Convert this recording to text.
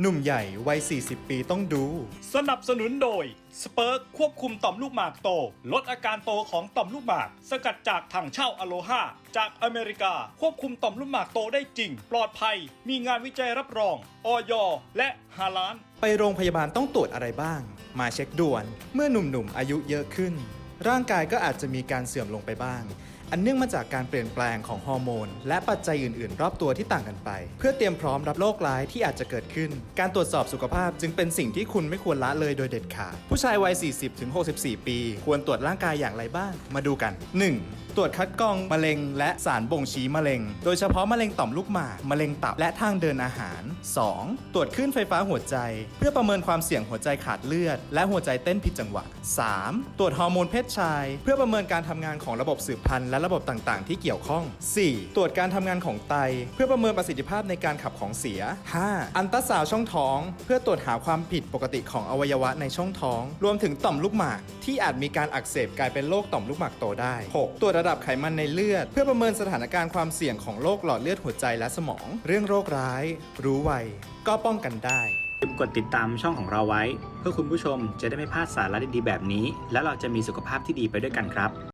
หนุ่มใหญ่วัย 40 ปีต้องดู สนับสนุนโดย สเปิร์กควบคุมต่อมลูกหมากโต ลดอาการโตของต่อมลูกหมาก สกัดจากถังเช่าอะโลฮาจากอเมริกา ควบคุมต่อมลูกหมากโตได้จริง ปลอดภัย มีงานวิจัยรับรองออยและฮาลาน ไปโรงพยาบาลต้องตรวจอะไรบ้าง มาเช็คด่วน เมื่อหนุ่มๆอายุเยอะขึ้น ร่างกายก็อาจจะมีการเสื่อมลงไปบ้าง อันเนื่องมาจากการเปลี่ยนแปลงของฮอร์โมน และปัจจัยอื่น ๆ รอบตัวที่ต่างกันไป เพื่อเตรียมพร้อมรับโรคร้ายที่อาจจะเกิดขึ้น การตรวจสอบสุขภาพจึงเป็นสิ่งที่คุณไม่ควรละเลยโดยเด็ดขาด ผู้ชายวัย 40-64 ปี ควรตรวจร่างกายอย่างไรบ้าง มาดูกัน 1. ตรวจคัดกรองมะเร็ง และสารบ่งชี้มะเร็ง โดยเฉพาะมะเร็งต่อมลูกหมากมะเร็งตับและทางเดินอาหาร 2. ตรวจคลื่นไฟฟ้าหัวใจ เพื่อประเมินความเสี่ยงหัวใจขาดเลือด และหัวใจเต้นผิดจังหวะ 3. ตรวจฮอร์โมนเพศชาย เพื่อประเมินการทำงานของระบบสืบพันธุ์และระบบต่างๆ ที่เกี่ยวข้อง 4. ตรวจการทำงานของไต เพื่อประเมินประสิทธิภาพในการขับของเสีย 5. อันตราซาวช่องท้อง เพื่อตรวจหาความผิดปกติของอวัยวะในช่องท้อง รวมถึงต่อมลูกหมาก ที่อาจมีการอักเสบกลายเป็นโรคต่อมลูกหมากโตได้ 6. ตรวจระดับไขมันในเลือด เพื่อประเมินสถานการณ์ความเสี่ยงของโรคหลอดเลือดหัวใจและสมอง เรื่องโรคร้าย รู้ไว ก็ป้องกันได้ อย่าลืมกดติดตามช่องของเราไว้ เพื่อคุณผู้ชมจะได้ไม่พลาดสาระดีๆแบบนี้ และเราจะมีสุขภาพที่ดีไปด้วยกันครับ